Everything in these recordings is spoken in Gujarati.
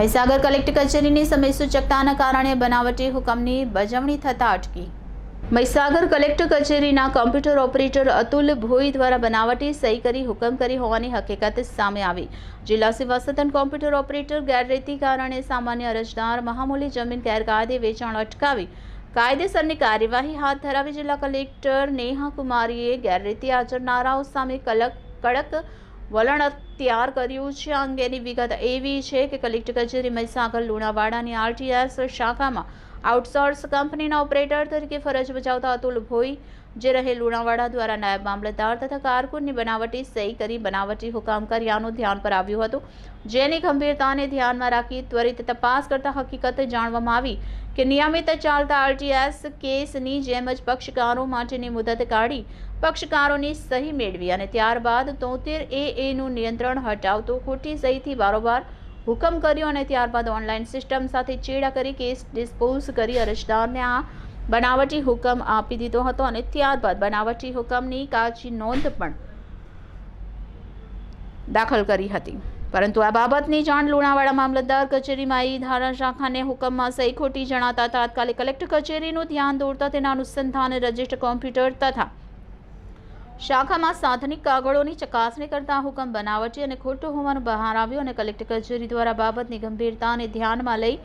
મહીસાગર કલેક્ટર કચેરીની સમય સૂચકતાના કારણે બનાવટી હુકમની બજવણી થતા અટકી. મહીસાગર કલેક્ટર કચેરીના કોમ્પ્યુટર ઓપરેટર અતુલ ભોઈ દ્વારા બનાવટી સહી કરી હુકમ કરી હોવાની હકીકત સામે આવી. જિલ્લા સેવાસદન કોમ્પ્યુટર ઓપરેટર ગેરરીતિ કારણે સામાન્ય અરજદાર મહામૂલી જમીન ગેરકાયદે વેચાણ અટકાવી કાયદેસરની કાર્યવાહી હાથ ધરાવી જિલ્લા કલેક્ટર નેહા કુમારીએ ગેરરીતિ આચરનારાઓ સામે કડક વલણ તૈયાર કર્યું છે. અંગેની વિગત એવી છે કે કલેક્ટર કચેરી મહીસાગર લુણાવાડાની આરટીએસ શાખામાં આઉટસોર્સ કંપનીના ઓપરેટર તરીકે ફરજ બજાવતા અતુલ ભોઈ, જે રહે લુણાવાડા દ્વારા નાયબ મામલતદાર તથા કારકુનની બનાવટી સહી કરી બનાવટી હુકામ કર્યાનું ધ્યાન પર આવ્યું હતું. જેની ગંભીરતાને ધ્યાનમાં રાખી ત્વરિત તપાસ કરતા હકીકત જાણવામાં આવી કે નિયમિત ચાલતા આરટીએસ કેસની જેમ જ પક્ષકારો માટેની મુદત કાઢી પક્ષકારોની સહી મેળવી અને ત્યારબાદ તોતેર એ એનું નિયંત્રણ હટાવતો ખોટી સહીથી બારોબાર હુકમ કર્યો અને ત્યારબાદ ઓનલાઈન સિસ્ટમ સાથે ચેડા કરી કેસ ડિસ્પોઝ કરી અરજદારને આ બનાવટી હુકમ આપી દીધો હતો અને ત્યારબાદ બનાવટી હુકમની કાચી નોંધ પણ દાખલ કરી હતી. પરંતુ આ બાબતની જાણ લુણાવાડા મામલતદાર કચેરીમાં ઈ ધારા શાખાને હુકમમાં સહી ખોટી જણાતા તાત્કાલિક કલેક્ટર કચેરીનું ધ્યાન દોરતા તેના અનુસંધાને રજિસ્ટર કોમ્પ્યુટર તથા શાખામાં સાધનિક કાગળોની ચકાસણી કરતા હુકમ બનાવટી અને ખોટું હોવાનું બહાર આવ્યું અને કલેક્ટર કચેરી દ્વારા બાબતની ગંભીરતાને ધ્યાનમાં લઈ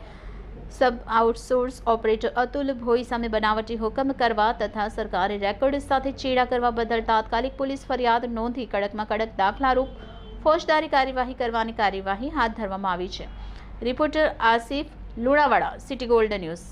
sub outsource operator Atul Bhoi સામે બનાવટી હુકમ કરવા તથા સરકારી રેકોર્ડ સાથે ચેડા કરવા બદલ તાત્કાલિક પોલીસ ફરિયાદ નોંધી કડકમાં કડક દાખલારૂપ ફોજદારી કાર્યવાહી કરવાની કાર્યવાહી હાથ ધરવામાં આવી છે. Reporter Asif Lunawada, city gold news.